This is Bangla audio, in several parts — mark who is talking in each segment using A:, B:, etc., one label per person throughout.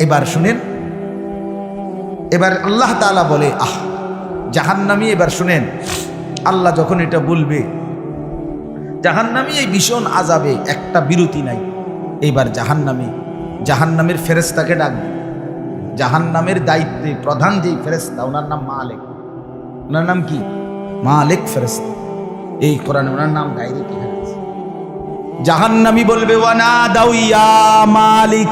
A: এবার শুনেন। এবার আল্লাহ তাআলা বলে, আহ, জাহান্নামী এবার শুনেন। আল্লাহ যখন এটা বলবে, জাহান্নামী এই ভীষণ আজাবে একটা বিরতি নাই। এইবার জাহান্নামী, জাহান্নামের ফেরেস্তাকে ডাকবে জাহান্নামের দায়িত্বে প্রধান যেই ফেরেস্তা ওনার নাম মালেক। ওনার নাম কি? মালেক ফেরেস্তা এই কোরআনে ওনার নাম ডাইরেক্ট এখানে জাহান্নামী বলবে ওয়ানা দাউইয়া মালিক।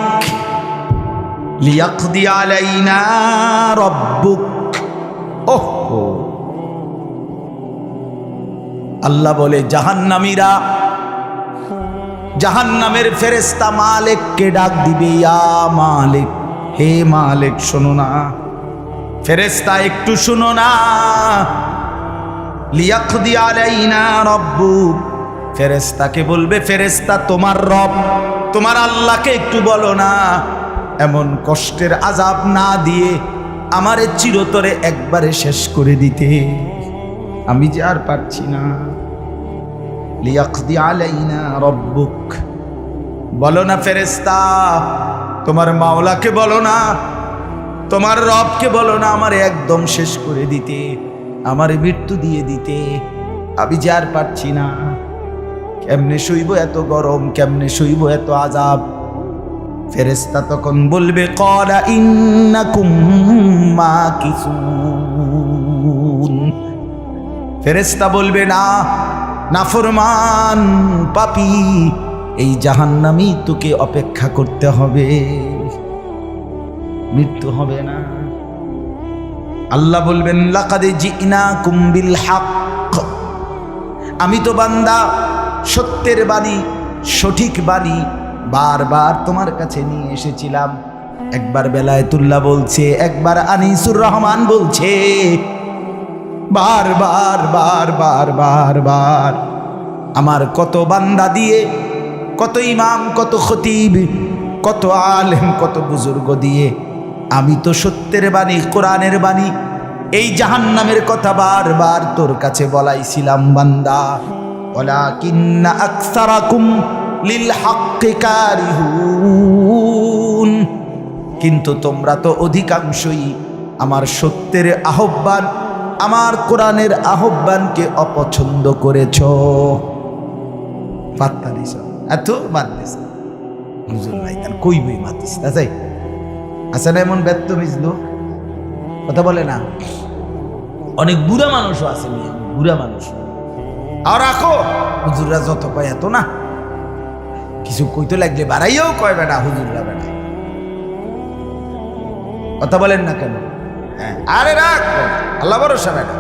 A: লিয়াকদি আলাইনা রব্বুক। ওহ। আল্লাহ বলে, জাহান্নামীরা, জাহান্নামের ফেরেস্তা মালিককে ডাক দিবে, ইয়া মালিক, হে মালিক, শোনো না। ফেরেস্তা একটু শুনো না। লিয়াকদি আলাইনা রব্বুক। ফেরেস্তাকে বলবে ফেরেস্তা তোমার রব, তোমার আল্লাহকে একটু বলো না। এমন কষ্টের আজাব না দিয়ে আমারে চিরতরে একবারে শেষ করে দিতে। আমি যে আর পারছি না। লিয়াকদি আলাইনা রব্বুক। বলো না ফেরেস্তা তোমার মাওলাকে বলো না, তোমার রবকে বলো না আমারে একদম শেষ করে দিতে, আমারে মৃত্যু দিয়ে দিতে। আমি যে আর পারছি না। কেমনে সইব এত গরম, কেমনে সইব এত আজাব? ফেরেস্তা তখন বলবে করা ইন্নাকুম মাকিসুন। ফেরেস্তা বলবে, না, নাফরমান পাপি, এই জাহান্নামি তোকে অপেক্ষা করতে হবে। মৃত্যু হবে না। আল্লাহ বলবেন, লাকাদে জিনা কুম্বিল হাক আমি তো বান্দা, সত্যের বাণী, সঠিক বাণী বারবার তোমার কাছে নিয়ে এসেছিলাম। একবার বেলায়েতুল্লাহ বলছে, একবার আনিসুর রহমান বলছে বার বার বার বার বার বার আমার কত বান্দা দিয়ে, কত ইমাম, কত খতিব, কত আলেম, কত বুজুর্গ দিয়ে, আমি তো সত্যের বাণী, কোরআনের বাণী, এই জাহান্নামের কথা বারবার তোর কাছে বলাইছিলাম বান্দা। ওয়ালাকিন্না আকসারাকুম লিল হাক্কি কারিহুন কিন্তু তোমরা তো অধিকাংশই আমার সত্যের আহ্বান, আমার কোরআনের আহ্বানকে অপছন্দ করেছ। পাত্তা এত বাদ দিস। হুজুর ভাই তার কই বই মাতিস? তাই আছে না, এমন ব্যর্থ মিজলো কথা বলে না। অনেক বুড়া মানুষও আছে বুড়া মানুষ। আর রাখো। হুজুররা যত কয় এত না। কিছু কইতে লাগলে বাড়াইও কয় বেটা হুজুররা বেটা কথা বলেন না কেন? হ্যাঁ আরে রাখ আল্লাহ ভরসা বেটা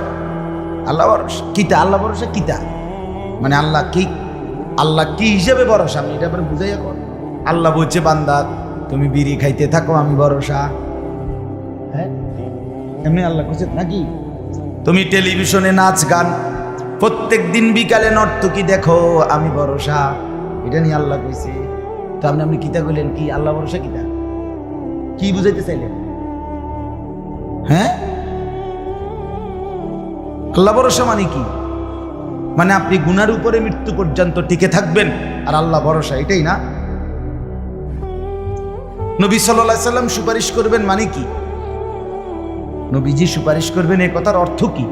A: আল্লাহ ভরসা। কিতা আল্লাহ ভরসা কিতা মানে আল্লাহ কি আল্লাহ কি হিসেবে ভরসা? আমি এটা পরে বুঝাইয়া কর। আল্লাহ বলছে, বান্দা, তুমি বিড়ি খাইতে থাকো, আমি ভরসা। হ্যাঁ? এমনি আল্লাহ করছে নাকি? তুমি টেলিভিশনে নাচ গান প্রত্যেক দিন বিকালে নর্তকী দেখো, আমি ভরসা। এটা নিয়ে আল্লাহ কইছে। তো আপনি আপনি কিতা কইলেন কি? আল্লাহ ভরসা কিতা? কি বুঝাইতে চাইলেন? হ্যাঁ? আল্লাহ ভরসা মানে কি? মানে আপনি গুনার উপরে মৃত্যু পর্যন্ত টিকে থাকবেন আর আল্লাহ ভরসা, এটাই না? নবী সাল্লাহ সাল্লাম সুপারিশ করবেন মানে কি? নবীজি সুপারিশ করবেন এই কথার অর্থ কি?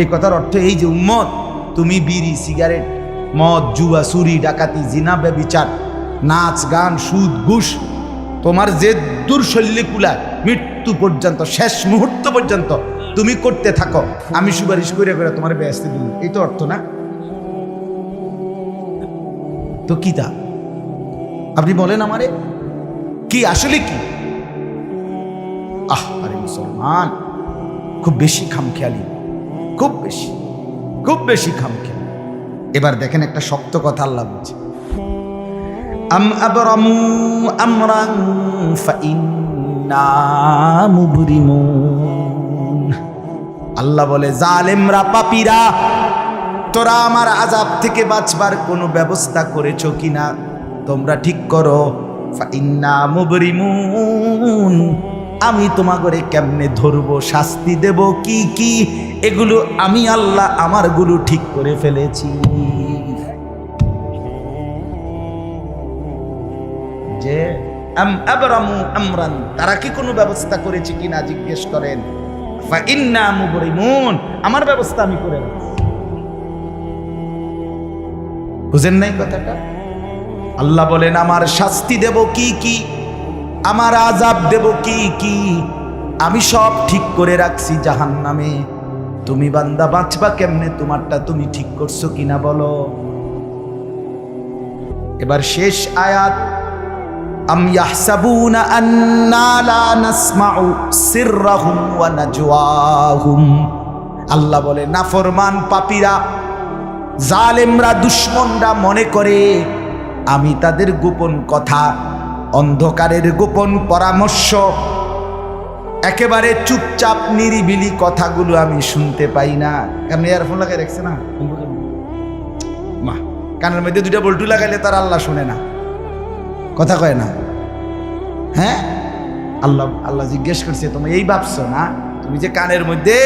A: এই কথার অর্থ এই যে উম্মত, তুমি বিড়ি, সিগারেট মদ, জুয়া, চুরি, ডাকাতি, জিনা, ব্যবিচার, নাচ, গান, সুদ, ঘুষ, তোমার যে দুর্শল্যে কুলায় মৃত্যু পর্যন্ত, শেষ মুহূর্ত পর্যন্ত তুমি করতে থাকো। আমি সুপারিশ করে করে তোমার ব্যস্ত দিন এই তো অর্থ না? তো কি তা? আপনি বলেন আমারে। কি, আসলে কি? আহ, আরে মুসলমান, খুব বেশি খামখেয়ালি, খুব বেশি খুব বেশি খামখেয়ালি। এবার দেখেন একটা শক্ত কথা আল্লাহ বলছে। আম আবরামু আমরান ফাইন্না আল্লাহ বলে, জালেমরা, পাপীরা, তোরা আমার আজাব থেকে বাঁচবার কোনো ব্যবস্থা করেছ কিনা? তোমরা ঠিক করো। ফাইন্না আমি তোমাগরে কেমনে ধরবো, শাস্তি দেব, কি কি? এগুলো আমি আল্লাহ আমারগুলো ঠিক করে ফেলেছি। যে তারা কি কোনো ব্যবস্থা করেছে কিনা জিজ্ঞেস করেন। আমার ব্যবস্থা আমি করে বুঝেন নাই কথাটা? আল্লাহ বলেন, আমার শাস্তি দেব, কি কি? আমার আজাব দেব কি কি? আমি সব ঠিক করে রাখছি জাহান নামে তুমি বান্দা, বাঁচবা কেমনে? তোমারটা তুমি ঠিক করছ কিনা বলো। এবার শেষ আয়াত। আম ইয়াহসাবুনা আন্না লা নাসমাউ সিররাহুম ওয়া নাজওয়াহুম। আল্লাহ বলে, নাফরমান পাপীরা, জালেমরা, দুশ্মনরা মনে করে, আমি তাদের গোপন কথা অন্ধকারের গোপন পরামর্শ, একেবারে চুপচাপ নিরিবিলি কথাগুলো আমি শুনতে পাই না। কারণ ইয়ারফোন লাগাই রাখছে না? মা কানের মধ্যে দুইটা বল্টু লাগাইলে তার আল্লাহ শুনে না। কথা কয় না। হ্যাঁ? আল্লাহ আল্লাহ জিজ্ঞেস করছে, তুমি এই ভাবছ না? তুমি যে কানের মধ্যে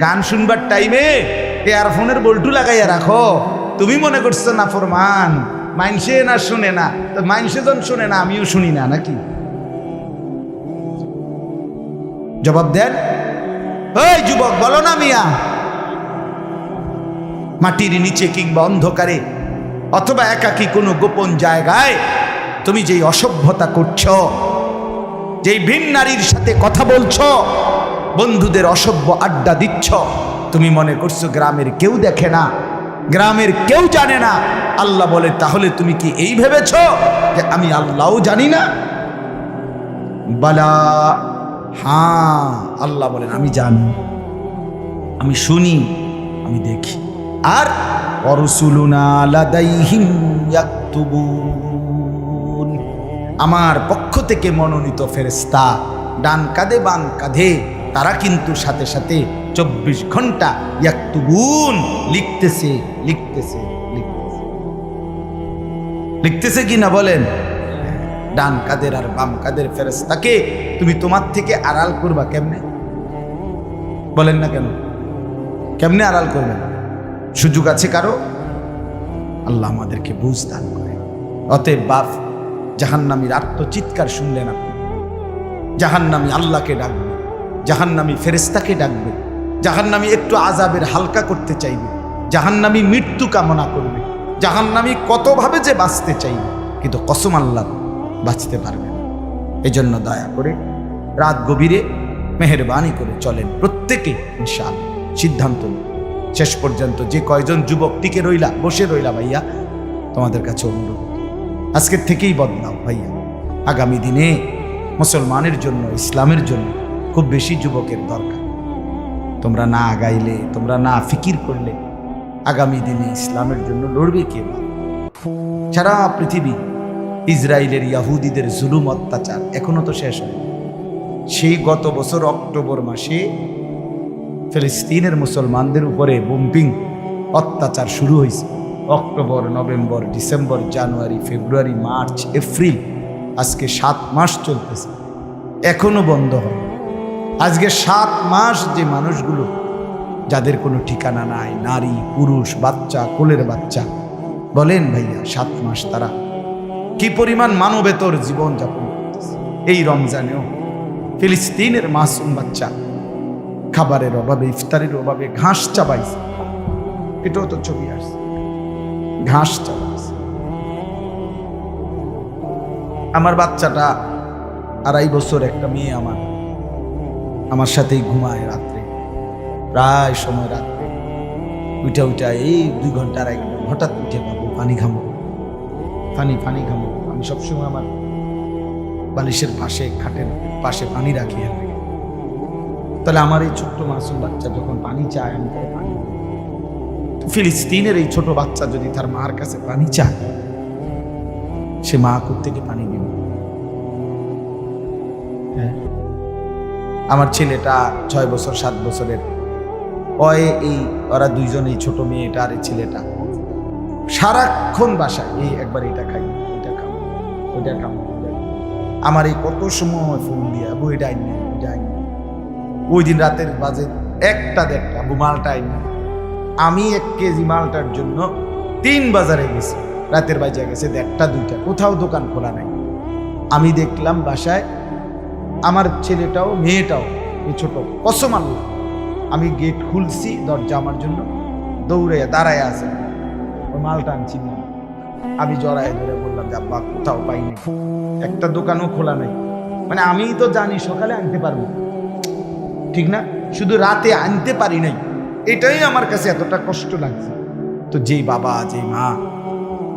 A: গান শুনবার টাইমে ইয়ারফোনের বল্টু লাগাইয়া রাখো? তুমি মনে করছ না ফরমান? মাইনসে না শুনে না, তো মাইনসে যখন শুনে না, আমিও শুনি না, নাকি? জবাব দেন। ওই যুবক, বলো না মিয়া। মাটির নিচে কিংবা অন্ধকারে, অথবা একাকী কোনো গোপন জায়গায়, তুমি যেই অসভ্যতা করছ, যেই ভিন নারীর সাথে কথা বলছো, বন্ধুদের অসভ্য আড্ডা দিচ্ছ, তুমি মনে করছ গ্রামের কেউ দেখে না গ্রামের কেউ জানে না। আল্লাহ বলে, তাহলে তুমি কি এই ভেবেছ যে আমি আল্লাহও জানি না? বালা হ্যাঁ আল্লাহ বলেন, আমি জানি। আমি শুনি, আমি দেখি। আর আমার পক্ষ থেকে মনোনীত ফেরেস্তা ডান কাঁধে বাম কাঁধে তারা কিন্তু সাথে সাথে চব্বিশ ঘণ্টা ইয়াকতুবুন, লিখতেছে লিখতেছে লিখতেছে। লিখতেছে কি না বলেন? ডান কাদের আর বাম কাদের ফেরেস্তাকে তুমি তোমার থেকে আড়াল করবা কেমনে? বলেন না কেন? কেমনে আড়াল করবেন? সুযোগ আছে কারও? আল্লাহ আমাদেরকে বুঝ দান করে। অতএব বাপ, জাহান্নামীর আত্মচিৎকার শুনলেন আপনি। জাহান্নামী আল্লাহকে ডাকবে জাহান্নামী ফেরেস্তাকে ডাকবে। জাহান্নামী একটু আজাবের হালকা করতে চাইবে। জাহান্নামী মৃত্যু কামনা করবে। জাহান্নামী কতভাবে যে বাঁচতে চাইবে, কিন্তু কসম আল্লাহ বাঁচতে পারবে না। এজন্য দয়া করে রাত গভীরে মেহরবানি করে চলেন প্রত্যেকে ইনশাল সিদ্ধান্ত শেষ পর্যন্ত যে কয়জন যুবক টিকে রইলা, বসে রইলা ভাইয়া, তোমাদের কাছে অনুরোধ। আজকের থেকেই বদলাও ভাইয়া। আগামী দিনে মুসলমানের জন্য, ইসলামের জন্য খুব বেশি যুবকের দরকার। তোমরা না আগাইলে, তোমরা না ফিকির করলে, আগামী দিনে ইসলামের জন্য লড়বে কে? সারা পৃথিবী ইসরায়েলের ইয়াহুদিদের জুলুম অত্যাচার এখনও তো শেষ হয় সেই গত বছর অক্টোবর মাসে ফিলিস্তিনের মুসলমানদের উপরে বোম্পিং অত্যাচার শুরু হয়েছে। অক্টোবর, নভেম্বর, ডিসেম্বর, জানুয়ারি, ফেব্রুয়ারি, মার্চ, এপ্রিল, আজকে সাত মাস চলতেছে। এখনও বন্ধ হয় আজকে সাত মাস যে মানুষগুলো, যাদের কোনো ঠিকানা নাই, নারী, পুরুষ, বাচ্চা, কোলের বাচ্চা, বলেন ভাইয়া, সাত মাস তারা কি পরিমাণ মানবেতর জীবন যাপন এই রমজানেও ফিলিস্তিনের মাসুম বাচ্চা খাবারের অভাবে, ইফতারের অভাবে ঘাস চাবাইছে এটাও তো ছবি আসছে। ঘাস চাবাইছে আমার বাচ্চাটা আড়াই বছর একটা মেয়ে আমার। আমার সাথেই ঘুমায় রাত্রে। প্রায় সময় রাত্রে। উইটা উইটা এই দুই ঘণ্টা আড়াই ঘণ্টা হঠাৎ উঠে পাবো, পানি ঘামো পানি পানি ঘামো আমি সবসময় আমার বালিশের পাশে, খাটের পাশে পানি রাখি রাখি। তাহলে আমার এই ছোট্ট মাসুম বাচ্চা যখন পানি চায়, আমি তাকে পানি ফিলিস্তিনের এই ছোট বাচ্চা যদি তার মার কাছে পানি চায়, সে মা থেকে পানি আমার ছেলেটা ছয় বছর, সাত বছরের। ওই এই ওরা দুইজন, এই ছোট মেয়েটা আর এই ছেলেটা। সারাক্ষণ বাসায়, এই একবার এটা খাই ওইটা খাও ওইটা খাও। আমার এই কত সময় ফোন দিয়ে আবু এটা আইন ওই দিন রাতের বাজে একটা দেড়টা আবু মালটা আইন আমি এক কেজি মালটার জন্য তিন বাজারে গেছি, রাতের বাজে গেছে দেড়টা, দুইটা। কোথাও দোকান খোলা নাই। আমি দেখলাম বাসায় আমার ছেলেটাও, মেয়েটাও, এই ছোট। কসম আল্লাহ, আমি গেট খুলছি, দরজা আমার জন্য দৌড়ে দাঁড়ায় আছে। ওই মালটা আনছি না আমি জড়ায় ধরে বললাম যে, আব্বা, কোথাও পাইনি একটা দোকানও খোলা নেই। মানে আমি তো জানি, সকালে আনতে পারব। ঠিক না? শুধু রাতে আনতে পারি নাই। এটাই আমার কাছে এতটা কষ্ট লাগছে। তো যেই বাবা, যেই মা,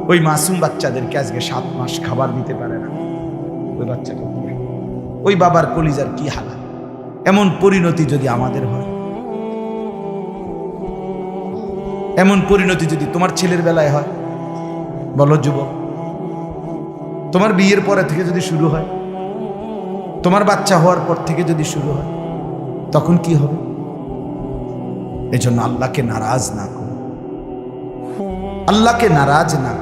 A: ওই মাসুম বাচ্চাদেরকে আজকে সাত মাস খাবার দিতে পারে না। ওই বাচ্চাটা? ওই বাবার কলিজার কি হালা? এমন পরিণতি যদি আমাদের হয়? এমন পরিণতি যদি তোমার ছেলের বেলায় হয়? বলো যুবক, তোমার বিয়ের পরে থেকে যদি শুরু হয়, তোমার বাচ্চা হওয়ার পর থেকে যদি শুরু হয়, তখন কি হবে? এজন্য আল্লাহকে নারাজ না করো। আল্লাহকে নারাজ না।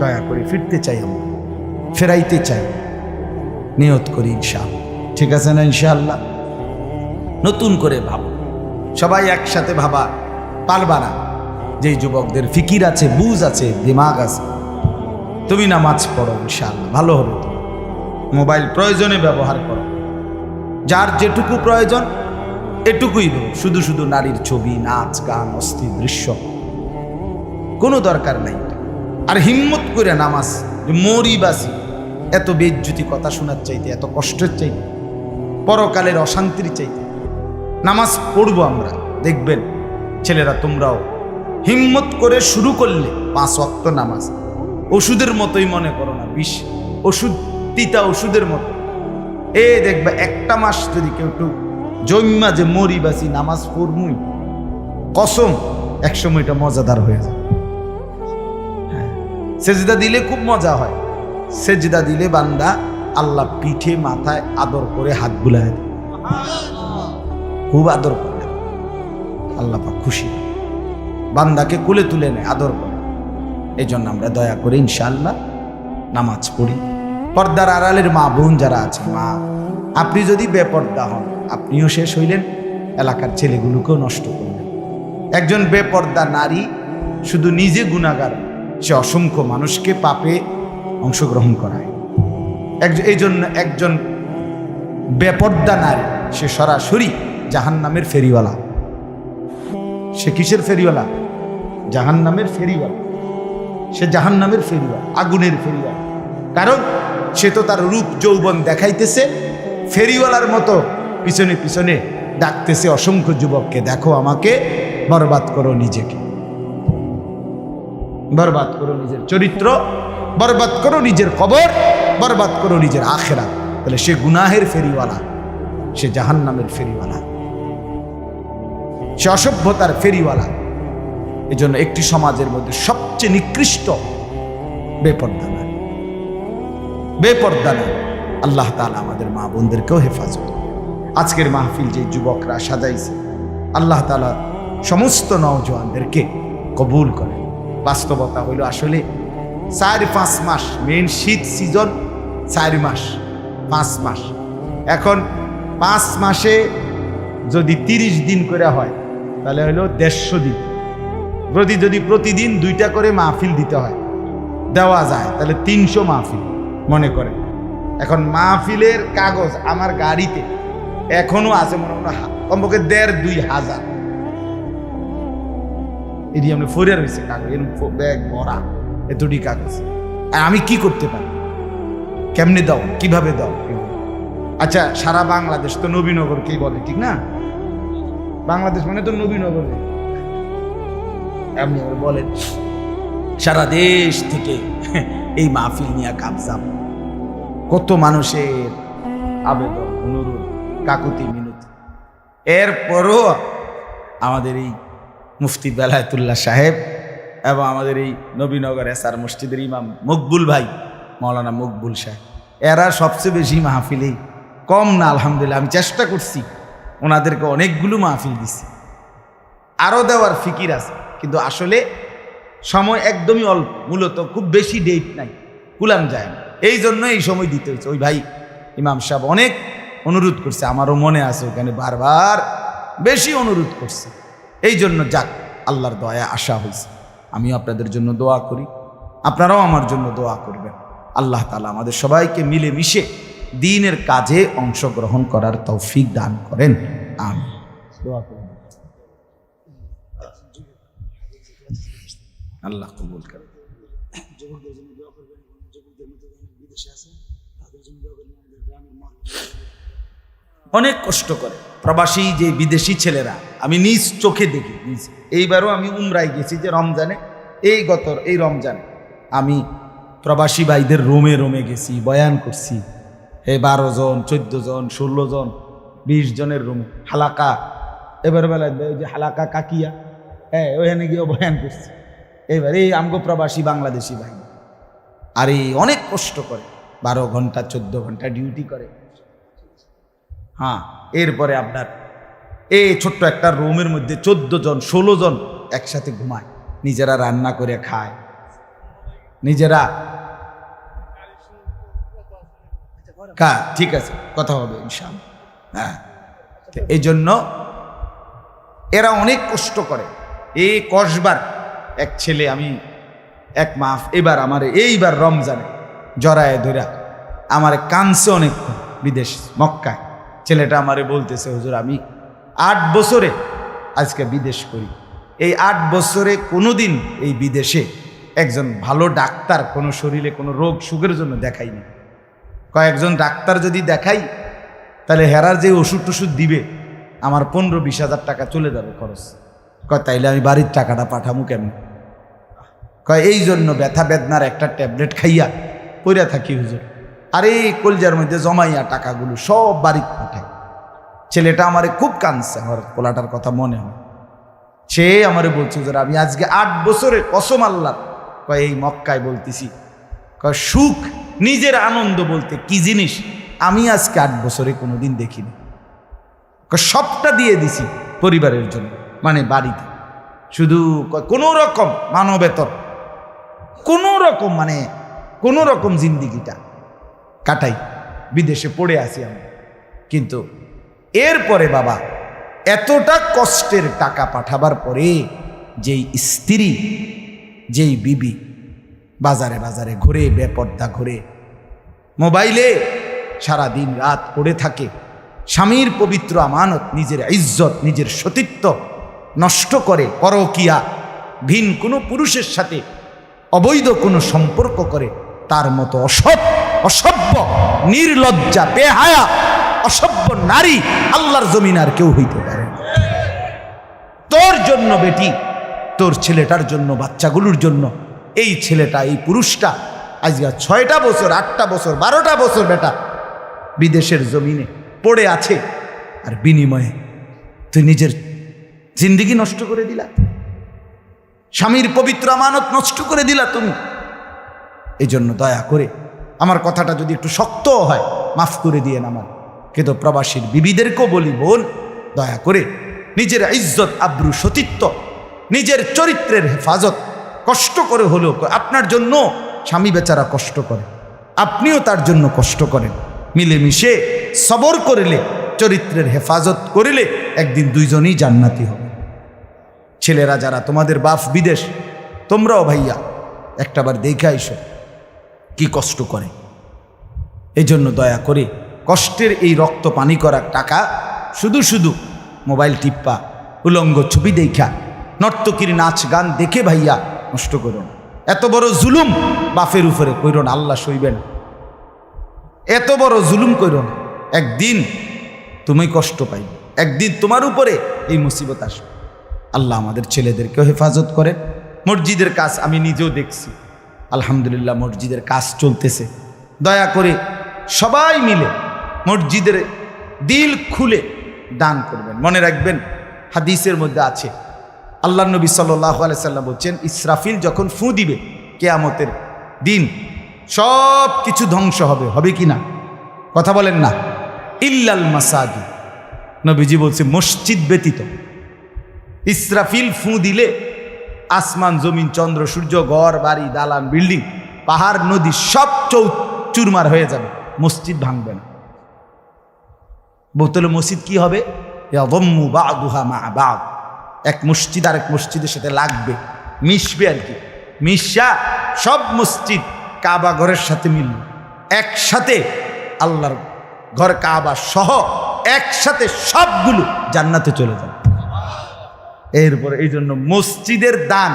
A: দয়া করে ফিরতে চাই আমরা, ফেরাইতে চাই। নিয়ত করি ইনশাআল্লাহ। ঠিক আছে না ইনশাআল্লাহ? নতুন করে ভাবো। সবাই একসাথে ভাবা, পারবা না। যে যুবকদের ফিকির আছে, বুঝ আছে, দিমাগ আছে, তুমি নামাজ পড়ো ইনশাআল্লাহ, ভালো হবে মোবাইল প্রয়োজনে ব্যবহার করো। যার যেটুকু প্রয়োজন, এটুকুই শুধু শুধু নারীর ছবি, নাচ, গান অস্থির দৃশ্য, কোনো দরকার নাই। আর হিম্মত করে নামাজ মরি বাসি এত বেজ্জুতি কথা শোনার চাইতে, এত কষ্টের চাইতে, পরকালের অশান্তির চাইতে। নামাজ পড়ব আমরা, দেখবেন ছেলেরা তোমরাও হিম্মত করে শুরু করলে পাঁচ অক্ত নামাজ। ওষুধের মতোই মনে করো না, বিষ, ওষুধ, তিতা ওষুধের মতো। এ দেখবে একটা মাস যদি কেউ একটু জন্মা যে মরি বাসি নামাজ পড়মুই, কসম, একসময় এটা মজাদার হয়ে যায়। হ্যাঁ। সেজদা দিলে খুব মজা হয়। সেজদা দিলে বান্দা আল্লাহ পিঠে, মাথায় আদর করে হাত বুলায়। খুব আদর করে। আল্লাহ খুশি। বান্দাকে কুলে তুলে নেয়, আদর করে। এই জন্য আমরা দয়া করে ইনশাআল্লাহ নামাজ পড়ি। পর্দার আড়ালের মা বোন যারা আছে, মা, আপনি যদি বেপর্দা হন, আপনিও শেষ হইলেন, এলাকার ছেলেগুলোকেও নষ্ট করলেন একজন বেপর্দা নারী শুধু নিজে গুণাগার সে অসংখ্য মানুষকে পাপে অংশগ্রহণ করায়। এক- এই জন্য একজন বেপর্দা নারী, সে সরাসরি জাহান্নামের ফেরিওয়ালা। সে কিসের ফেরিওয়ালা? জাহান্নামের ফেরিওয়ালা। সে জাহান্নামের ফেরিওয়ালা, আগুনের ফেরিওয়ালা। কারণ সে তো তার রূপ যৌবন দেখাইতেছে, ফেরিওয়ালার মতো পিছনে পিছনে ডাকতেছে অসংখ্য যুবককে, দেখো আমাকে, বরবাদ করো নিজেকে। বরবাদ করো নিজের চরিত্র বরবাদ করো নিজের কবর, বরবাদ করো নিজের আখেরা তাহলে সে গুনাহের ফেরিওয়ালা, সে জাহান্নামের ফেরিওয়ালা। সে অসভ্যতার ফেরিওয়ালা। এই জন্য একটি সমাজের মধ্যে সবচেয়ে নিকৃষ্ট বেপর্দা নারী বেপর্দা নারী আল্লাহ তালা আমাদের মা বোনদেরকেও হেফাজত আজকের মাহফিল যে যুবকরা সাজাইছে, আল্লাহ তালা সমস্ত নওজোয়ানদেরকে কবুল করে বাস্তবতা হইল আসলে চার পাঁচ মাস মেন শীত সিজন চার মাস, পাঁচ মাস। এখন পাঁচ মাসে যদি তিরিশ দিন করে হয়, তাহলে হলো দেড়শো দিন। প্রতি যদি প্রতিদিন দুইটা করে মাহফিল দিতে হয়, দেওয়া যায়, তাহলে তিনশো মাহফিল, মনে করে এখন মাহফিলের কাগজ আমার গাড়িতে, এখনও আছে মনে মনে কমপক্ষে দেড় দুই হাজার। এটি আমরা ফরিয়ার হয়েছে কাগজ এরকম ব্যাগ ভরা। এতটি কাগজ আর আমি কি করতে পারি? কেমনে দাও? কীভাবে দাও? আচ্ছা সারা বাংলাদেশ তো নবীনগরকেই বলে, ঠিক না? বাংলাদেশ মানে তো নবীনগর। আপনি বলেন সারা দেশ থেকে এই মাহফিল নিয়ে কাবজাব কত মানুষের আবেদন, অনুরোধ, কাকুতি, মিনতি। এরপরও আমাদের এই মুফতি বেলায়তুল্লাহ সাহেব এবং আমাদের এই নবীনগর এসার মসজিদের ইমাম মকবুল ভাই, মৌলানা মকবুল সাহেব। এরা সবচেয়ে বেশি মাহফিলেই কম না, আলহামদুলিল্লাহ। আমি চেষ্টা করছি, ওনাদেরকে অনেকগুলো মাহফিল দিছি। আরও দেওয়ার ফিকির আছে, কিন্তু আসলে সময় একদমই অল্প। মূলত খুব বেশি ডেট নাই কুলাম যায় না। এই জন্য এই সময় দিতে হয়েছে। ওই ভাই, ইমাম সাহেব অনেক অনুরোধ করছে, আমারও মনে আছে ওখানে বারবার বেশি অনুরোধ করছে। এই জন্য যাক, আল্লাহর দয়া আশা হয়েছে। আমিও আপনাদের জন্য দোয়া করি। আপনারাও আমার জন্য দোয়া করবেন। আল্লাহ তালা আমাদের সবাইকে মিলে মিশে দিনের কাজে অংশগ্রহণ করার তৌফিক দান করেন। আমি দোয়া করি আল্লাহ কবুল করেন।
B: যুবকদের জন্য দোয়া করবেন, যুবকদের মধ্যে বিদেশে আছে তাদের জন্য দোয়া করবেন, আমাদের গ্রামের
A: অনেক কষ্ট করে। প্রবাসী যে বিদেশি ছেলেরা, আমি নিজ চোখে দেখি, নিজ। এইবারও আমি উমরায় গেছি যে রমজানে, এই গত, এই রমজানে। আমি প্রবাসী ভাইদের রোমে রোমে গেছি, বয়ান করছি, হে বারো জন, চোদ্দ জন, ষোলো জন, বিশ জনের রুম, হালাকা। এবার বেলায় ওই যে হালাকা কাকিয়া হ্যাঁ ওখানে গিয়েও বয়ান করছি। এবার এই আমগো প্রবাসী বাংলাদেশি ভাই। আর এই অনেক কষ্ট করে, বারো ঘণ্টা, চোদ্দ ঘণ্টা ডিউটি করে। হ্যাঁ এরপরে আপনার এই ছোট্ট একটা রুমের মধ্যে চোদ্দ জন, ষোলো জন একসাথে ঘুমায়। নিজেরা রান্না করে খায়। নিজেরা কা, ঠিক আছে, কথা হবে ইনশাল হ্যাঁ এই জন্য এরা অনেক কষ্ট করে। এই কসবার এক ছেলে, আমি এক মাফ এবার আমার, এইবার রমজানে জরায় ধরা আমার কানছে অনেক বিদেশ, মক্কায়। ছেলেটা আমারে বলতেছে, হুজুর, আমি আট বছরে আজকে বিদেশ করি। এই আট বছরে কোনোদিন এই বিদেশে একজন ভালো ডাক্তার কোনো শরীরে কোনো রোগ সুখের জন্য দেখাইনি। কয়েকজন ডাক্তার যদি দেখাই, তাহলে হেরার যে ওষুধ টষুধ দিবে, আমার পনেরো বিশ হাজার টাকা চলে যাবে খরচ। কয়, তাইলে আমি বাড়ির টাকাটা পাঠামু কেমন? কয়, এই জন্য ব্যথা বেদনার একটা ট্যাবলেট খাইয়া পইরা থাকি, হুজুর। আর এই কলজার মধ্যে জমাইয়া টাকাগুলো সব বাড়িতে পাঠায় ছেলেটা আমারে খুব কাঁদছে আমার পোলাটার কথা মনে হয়। সে আমারে বলছে, হুজুর, আমি আজকে আট বছরের কসম আল্লাহ। কয়, এই মক্কায় বলতেছি। কয়, সুখ, নিজের আনন্দ বলতে কি জিনিস? আমি আজকে আট বছরে কোনোদিন দেখিনি। কয়, সবটা দিয়ে দিছি পরিবারের জন্য মানে বাড়িতে। শুধু কোনো রকম মানবেতর কোনো রকম মানে কোনো রকম জিন্দিগিটা। কাটাই, বিদেশে পড়ে আসি আমি। কিন্তু এরপরে বাবা, এতটা কষ্টের টাকা পাঠাবার পরে যেই স্ত্রী, যেই বিবি বাজারে বাজারে ঘুরে, বেপর্দা ঘুরে, মোবাইলে সারা দিন রাত পড়ে থাকে, স্বামীর পবিত্র আমানত, নিজের ইজ্জত, নিজের সতীত্ব নষ্ট করে, পরকিয়া, ভিন কোনো পুরুষের সাথে অবৈধ কোনো সম্পর্ক করে, তার মতো অসৎ অসভ্য, নির্লজ্জা, বেহায়া, অসভ্য নারী আল্লাহর জমিন আর কেউ হইতে পারে তোর জন্য বেটি, তোর ছেলেটার জন্য, বাচ্চাগুলোর জন্য, এই ছেলেটা, এই পুরুষটা, আজকে ছয়টা বছর, আটটা বছর, বারোটা বছর বেটা বিদেশের জমিনে পড়ে আছে আর বিনিময়ে তুই নিজের জিন্দিগি নষ্ট করে দিলা। স্বামীর পবিত্র আমানত নষ্ট করে দিলা তুমি। এই জন্য দয়া করে আমার কথাটা যদি একটু শক্তও হয়, মাফ করে দিয়ে আমার। কিন্তু প্রবাসীর বিবিদেরকেও বলি, বোন, দয়া করে নিজের ইজ্জত, আব্রু, সতীত্ব, নিজের চরিত্রের হেফাজত, কষ্ট করে হলেও আপনার জন্য স্বামী বেচারা কষ্ট করে, আপনিও তার জন্য কষ্ট করেন। মিলেমিশে সবর করিলে, চরিত্রের হেফাজত করিলে একদিন দুইজনই জান্নাতি হবে। ছেলেরা যারা তোমাদের বাপ বিদেশ, তোমরাও ভাইয়া, একটাবার দেখে আইসো। কি কষ্ট করে? এই জন্য দয়া করে কষ্টের এই রক্ত পানি করার টাকা শুধু শুধু মোবাইল টিপ্পা, উলঙ্গ ছবি দেখা, নর্তকীর নাচ গান দেখে ভাইয়া নষ্ট করো না। এত বড় জুলুম বাফের উপরে কইরো না, আল্লাহ সইবেন। এত বড় জুলুম কইরো না। একদিন তুমি কষ্ট পাইবে, একদিন তোমার উপরে এই মুসিবত আসবে। আল্লাহ আমাদের ছেলেদেরকেও হেফাজত করেন। মসজিদের কাজ আমি নিজেও দেখছি। আলহামদুলিল্লাহ মসজিদের কাজ চলতেছে। দয়া করে সবাই মিলে মসজিদের দিল খুলে দান করবেন। মনে রাখবেন, হাদিসের মধ্যে আছে, আল্লাহ নবী সাল্লাহ সাল্লাম বলছেন, ইসরাফিল যখন ফু দিবে কেয়ামতের দিন, সব কিছু ধ্বংস হবে। হবে কি না? কথা বলেন না। ইল্লাল মাসাদি নবীজি বলছে, মসজিদ ব্যতীত। ইসরাফিল ফু দিলে আসমান, জমিন, চন্দ্র, সূর্য, ঘর, বাড়ি, দালান, বিল্ডিং, পাহাড়, নদী, সব চৌ চুরমার হয়ে যাবে, মসজিদ ভাঙবে না। বোতলে মসজিদ কি হবে। এক মসজিদ আর এক মসজিদের সাথে লাগবে, মিশবে আর কি। মিশা সব মসজিদ কাবা ঘরের সাথে মিলল একসাথে আল্লাহর ঘর, কাবা সহ একসাথে সবগুলো জান্নাতে চলে যাবে। এরপর এই জন্য মসজিদের দান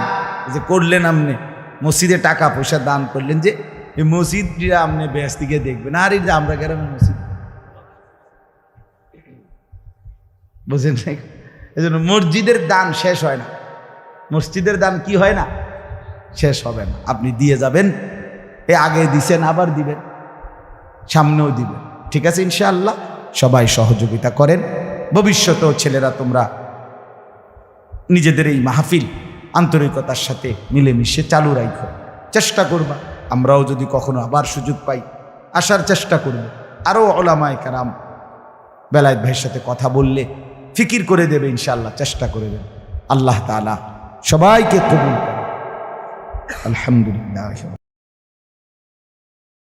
A: যে করলেন আপনি মসজিদে টাকা পয়সা দান করলেন যে, এই মসজিদটা আপনি ব্যাস থেকে দেখবেন। আর এই যে আমরা গ্রামের মসজিদ। বুঝলেন নাই? এই জন্য মসজিদের দান শেষ হয় না। মসজিদের দান কি হয় না? শেষ হবে না। আপনি দিয়ে যাবেন, এ আগে দিছেন, আবার দিবেন, সামনেও দিবেন। ঠিক আছে, ইনশাআল্লাহ? সবাই সহযোগিতা করেন। ভবিষ্যতেও ছেলেরা তোমরা নিজেদের এই মাহফিল আন্তরিকতার সাথে মিলেমিশে চালু রাখো চেষ্টা করবা, আমরাও যদি কখনো আবার সুযোগ পাই, আসার চেষ্টা করব। আরও ওলামায় কারাম বেলায়েত ভাইয়ের সাথে কথা বললে ফিকির করে দেবে ইনশাআল্লাহ, চেষ্টা করে দেবে। আল্লাহ তালা সবাইকে কবুল করে আলহামদুলিল্লাহ।